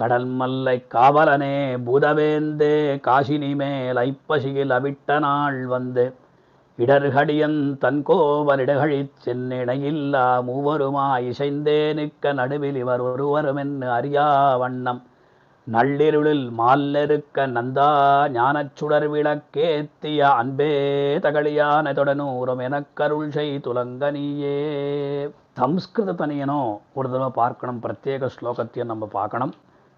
கடல் மல்லை காவலனே பூதவேந்தே காசினி மேல் ஐப்பசியில் அவிட்ட நாள் வந்து. இடர்கடியன் தன் தன்கோவனிடகழிச் சென்னிடையில்லா மூவருமா இசைந்தே நிற்க நடுவில் இவர் ஒருவருமென்னு அறியா வண்ணம். நள்ளிருளில் மால்லெருக்க நந்தா ஞானச்சுடர் விளக்கேத்திய அன்பே தகழியான தொடனூரம் எனக்கருள் செய் துலங்க நீயே. சம்ஸ்கிருத தனியனோ ஒரு தடவை பார்க்கணும் பிரத்யேக ஸ்லோகத்தையும் நம்ம பார்க்கணும்.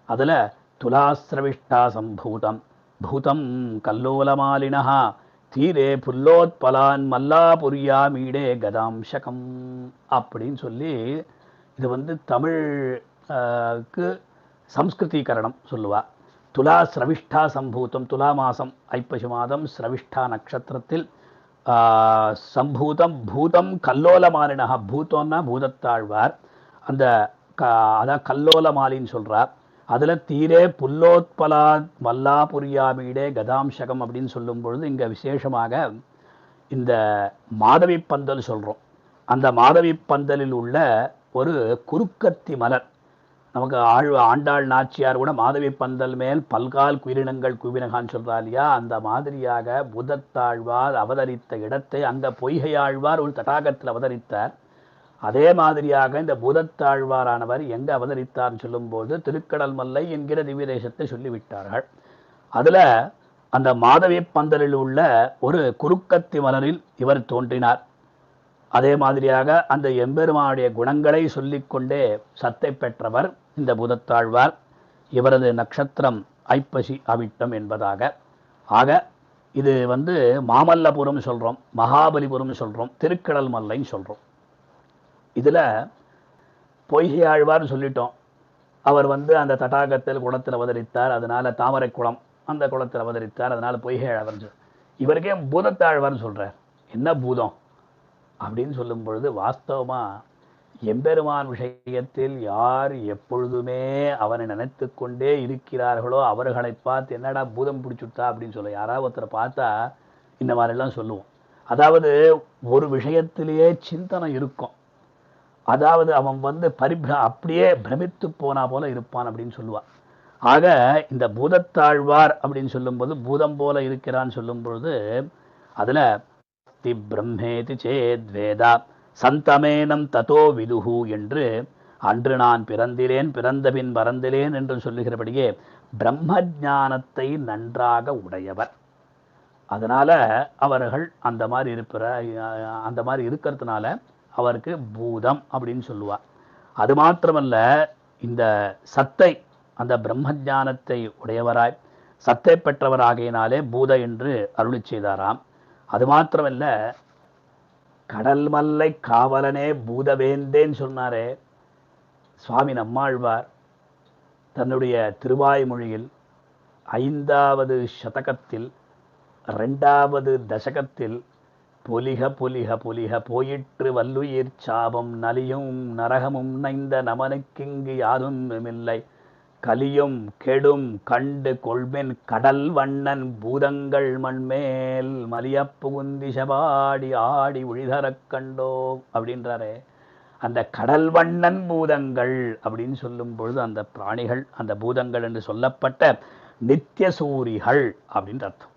அதில் துலாசிரவிஷ்டா சம்பூதம். பூதம் கல்லோலமாலினா தீரே புல்லோத்பலான் மல்லாபுரியா மீடே கதாம்சகம் அப்படின்னு சொல்லி இது வந்து தமிழ்க்கு சம்ஸ்கிருதீகரணம் சொல்லுவா. துலா சிரவிஷ்டா சம்பூதம் துலா மாதம் ஐப்பசி மாதம் சிரவிஷ்டா நட்சத்திரத்தில் சம்பூதம் பூதம் கல்லோலமாலினஹா பூத்தோன்னா பூதத்தாழ்வார். அந்த க அதான் கல்லோலமாலின்னு சொல்கிறார் அதில் தீரே புல்லோத்பலா மல்லாபுரியாமீடே கதாம்சகம் அப்படின்னு சொல்லும் பொழுது இங்கே விசேஷமாக இந்த மாதவி பந்தல் சொல்கிறோம் அந்த மாதவி பந்தலில் உள்ள ஒரு குறுக்கத்தி மலர். நமக்கு ஆழ் ஆண்டாள் நாச்சியார் கூட மாதவி பந்தல் மேல் பல்கால் குயிரினங்கள் குவினகான்னு சொல்கிறா இல்லையா? அந்த மாதிரியாக புதத்தாழ்வார் அவதரித்த இடத்தை அந்த பொய்கையாழ்வார் ஒரு தடாகத்தில் அவதரித்தார். அதே மாதிரியாக இந்த பூதத்தாழ்வாரானவர் எங்கே அவதரித்தார்னு சொல்லும்போது திருக்கடல் மல்லை என்கிற திவ்ய தேசத்தை சொல்லிவிட்டார்கள். அதில் அந்த மாதவி பந்தலில் உள்ள ஒரு குறுக்கத்தி மலரில் இவர் தோன்றினார். அதே மாதிரியாக அந்த எம்பெருமானுடைய குணங்களை சொல்லிக்கொண்டே சத்தை பெற்றவர் இந்த பூதத்தாழ்வார். இவரது நட்சத்திரம் ஐப்பசி அவிட்டம் என்பதாக. ஆக இது வந்து மாமல்லபுரம் சொல்கிறோம் மகாபலிபுரம் சொல்கிறோம் திருக்கடல் மல்லைன்னு சொல்கிறோம் இதில் பொய்கை ஆழ்வார்னு சொல்லிட்டோம். அவர் வந்து அந்த தடாகத்தில் குளத்தில் அவதரித்தார். அதனால் தாமரை குளம் அந்த குளத்தில் அவதரித்தார். அதனால் பொய்கை ஆழ்வார்னு சொல் இவருக்கே பூதத்தாழ்வார்னு சொல்கிறார் என்ன பூதம்? அப்படின்னு சொல்லும் பொழுது வாஸ்தவமாக எம்பெருமான் விஷயத்தில் யார் எப்பொழுதுமே அவனை நினைத்து கொண்டே இருக்கிறார்களோ அவர்களை பார்த்து என்னடா பூதம் பிடிச்சுட்டா அப்படின்னு சொல்ல யாராவது ஒருத்தரை பார்த்தா இந்த மாதிரிலாம் சொல்லுவோம். அதாவது ஒரு விஷயத்திலேயே சிந்தனை இருக்கும். அதாவது அவன் வந்து பரிபிர அப்படியே பிரமித்து போனா போல இருப்பான் அப்படின்னு சொல்லுவான். ஆக இந்த பூதத்தாழ்வார் அப்படின்னு சொல்லும்போது பூதம் போல இருக்கிறான்னு சொல்லும் பொழுது தி பிரம்மேதி சேத் வேதா சந்தமேனம் ததோ விதுகு என்று அன்று நான் பிறந்திலேன் பிறந்தபின் மறந்திலேன் என்று சொல்லுகிறபடியே பிரம்ம ஞானத்தை நன்றாக உடையவர். அதனால் அவர்கள் அந்த மாதிரி இருப்பிற அந்த மாதிரி இருக்கிறதுனால அவருக்கு பூதம் அப்படின்னு சொல்லுவார் அது மாத்திரமல்ல இந்த சத்தை அந்த பிரம்ம ஞானத்தை உடையவராய் சத்தை பெற்றவராகையினாலே பூத என்று அருளி செய்தாராம். அது மாத்திரமல்ல கடல் மல்லை காவலனே பூதவேந்தேன்னு சொன்னாரே. சுவாமி நம்மாழ்வார் தன்னுடைய திருவாய்மொழியில் ஐந்தாவது சதகத்தில் ரெண்டாவது தசகத்தில் பொலிக பொலிக பொலிக போயிற்று வல்லுயிர் சாபம் நலியும் நரகமும் நைந்த நமனுக்கிங்கு யாதொன்றுமில்லை கலியும் கெடும் கண்டு கொள்மென் கடல் வண்ணன் பூதங்கள் மண்மேல் மலியப்புகுந்தி புகுந்திசபாடி ஆடி ஒழிதரக் கண்டோம் அப்படின்றாரே. அந்த கடல் வண்ணன் பூதங்கள் அப்படின்னு சொல்லும் பொழுது அந்த பிராணிகள் அந்த பூதங்கள் என்று சொல்லப்பட்ட நித்தியசூரிகள் அப்படின்னு அர்த்தம்.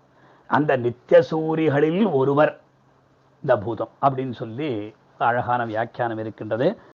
அந்த நித்திய சூரிகளில் ஒருவர் இந்த பூதம் அப்படின்னு சொல்லி அழகான வியாக்கியானம் இருக்கின்றது.